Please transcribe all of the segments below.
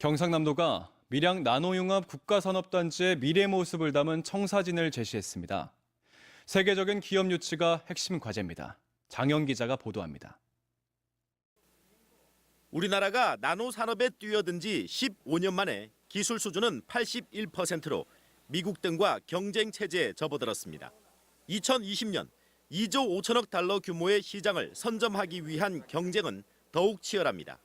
경상남도가 밀양 나노융합 국가산업단지의 미래 모습을 담은 청사진을 제시했습니다. 세계적인 기업 유치가 핵심 과제입니다. 장영 기자가 보도합니다. 우리나라가 나노 산업에 뛰어든 지 15년 만에 기술 수준은 81%로 미국 등과 경쟁 체제에 접어들었습니다. 2020년 2조 5천억 달러 규모의 시장을 선점하기 위한 경쟁은 더욱 치열합니다.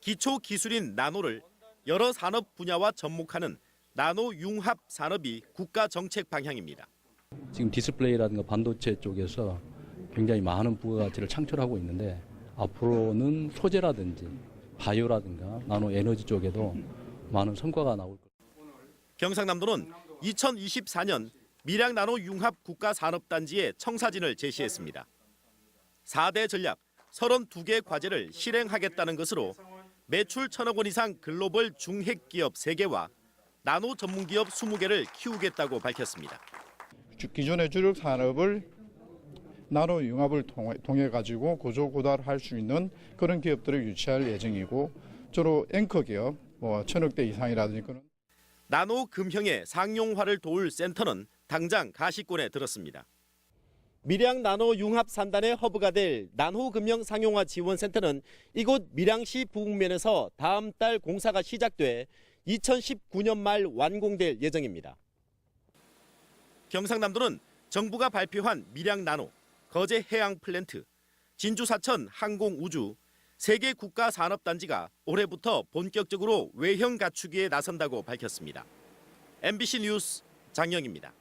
기초 기술인 나노를 여러 산업 분야와 접목하는 나노 융합 산업이 국가 정책 방향입니다. 지금 디스플레이라든가 반도체 쪽에서 굉장히 많은 부가가치를 창출하고 있는데 앞으로는 소재라든지 바이오라든가 나노 에너지 쪽에도 많은 성과가 나올 겁니다. 경상남도는 2024년 밀양 나노 융합 국가 산업 단지의 청사진을 제시했습니다. 4대 전략 32개 과제를 실행하겠다는 것으로 매출 천억 원 이상 글로벌 중핵 기업 3개와 나노 전문 기업 20개를 키우겠다고 밝혔습니다. 주- 기존의 주력 산업을 나노 융합을 통해, 통해 가지고 고조 고달할 수 있는 그런 기업들을 유치할 예정이고 주로 앵커 기업 뭐 천억대 이상이라든지 그런 나노 금형의 상용화를 도울 센터는 당장 가시권에 들었습니다. 밀양 나노 융합 산단의 허브가 될 나노 금형 상용화 지원 센터는 이곳 밀양시 부국면에서 다음 달 공사가 시작돼 2019년 말 완공될 예정입니다. 경상남도는 정부가 발표한 밀양 나노, 거제 해양 플랜트, 진주 사천 항공 우주 세계 국가 산업 단지가 올해부터 본격적으로 외형 갖추기에 나선다고 밝혔습니다. MBC 뉴스 장영입니다.